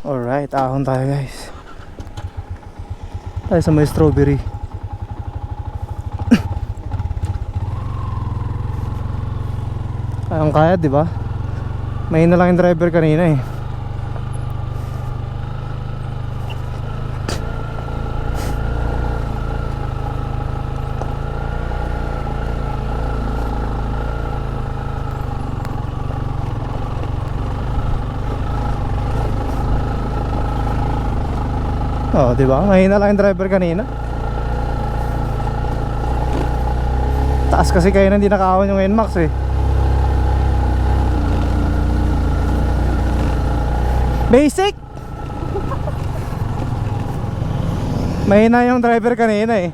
Alright, ahon tayo guys. Tayo sa may strawberry. Kayang kaya, di ba? Mahina lang yung driver kanina eh. Oh, di ba? Mahina lang yung driver kanina. Taas kasi kayo hindi nakahon yung NMAX eh. Basic! Mahina yung driver kanina eh.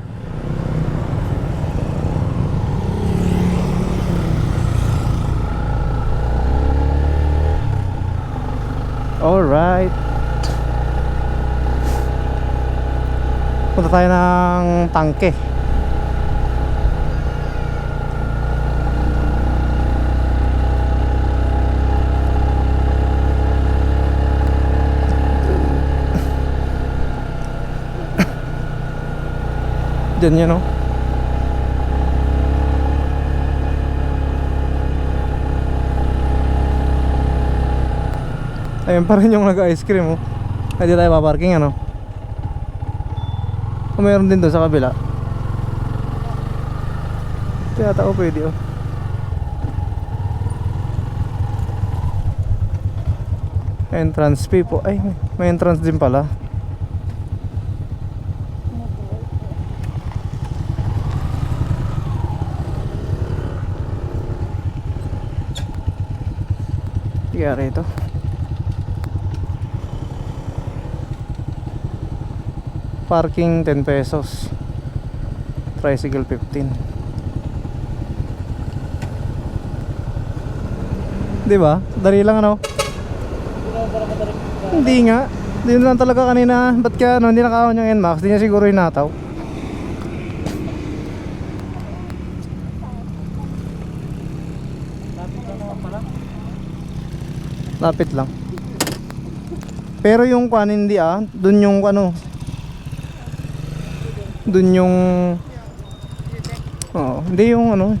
Alright. Punta tayo ng tangke. Diyan yun oh. Ayun pa rin yung nag-ice cream oh. Hindi tayo paparking ano. O mayroon din doon sa kabila. Kaya tao pwede oh. Entrance fee po. Ay, may entrance din pala. Kaya rito. Parking 10 pesos. Tricycle 15. 'Di ba? Dali lang ano? Hindi nga. Yun lang talaga kanina. Ba't ka ano, hindi nakahon yung NMAX? Hindi niya siguro inataw. Lapit lang. Pero yung kwan hindi ah, dun yung ano. Dun yung Oh, hindi yung ano,